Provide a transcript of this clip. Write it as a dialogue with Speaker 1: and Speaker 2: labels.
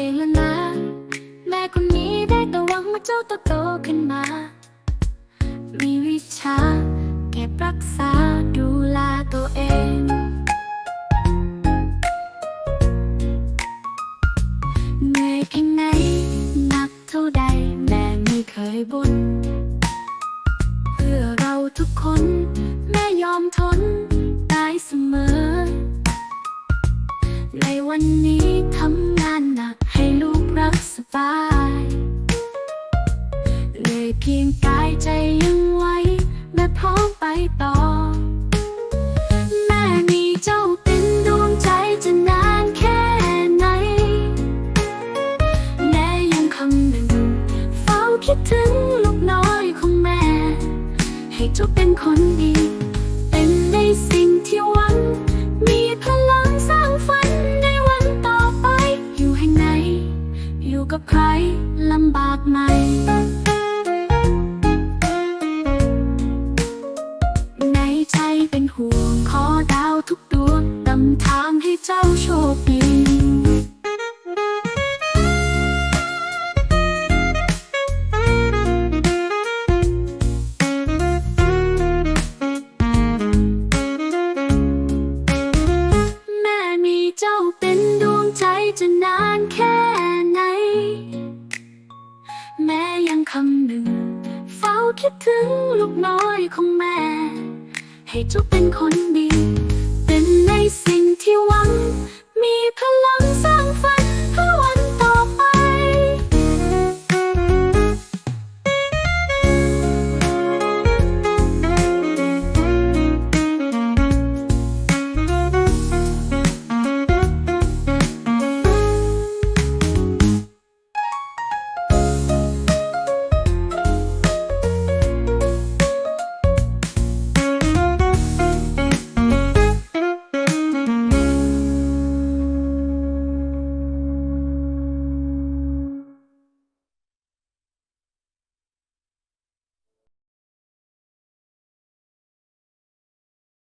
Speaker 1: เองแล้วนะ แม่คนนี้ได้แต่หวังว่าเจ้าโตโตขึ้นมา มีวิชาเก็บรักษาดูแลตัวเองเหนื่อยเพียงไหนหนักเท่าใดแม่ไม่เคยบ่นเพื่อเราทุกคน แม่ยอมทนได้เสมอ ในวันนี้ทำ กรักสบายเหนื่อยเพียงกายใจยังไหวแม่พร้อมไปต่อ แม่มีเจ้าเป็นดวงใจจะนานแค่ไหน แม่ยังคำหนึ่งเฝ้าคิดถึงลูกน้อยของแม่ ให้เจ้าเป็นคนดี เป็นในสิ่งำบากไหมในใจเป็นห่วงขอดาวทุกดวงนำทางให้เจ้าโชคดีแม่มีเจ้าเป็นดวงใจจะนานแค่ ครั้งหนึ่ง เฝ้าคิดถึงลูกน้อยของแม่ ให้เจ้าเป็นคนดี เป็นในสิ่งที่หวัง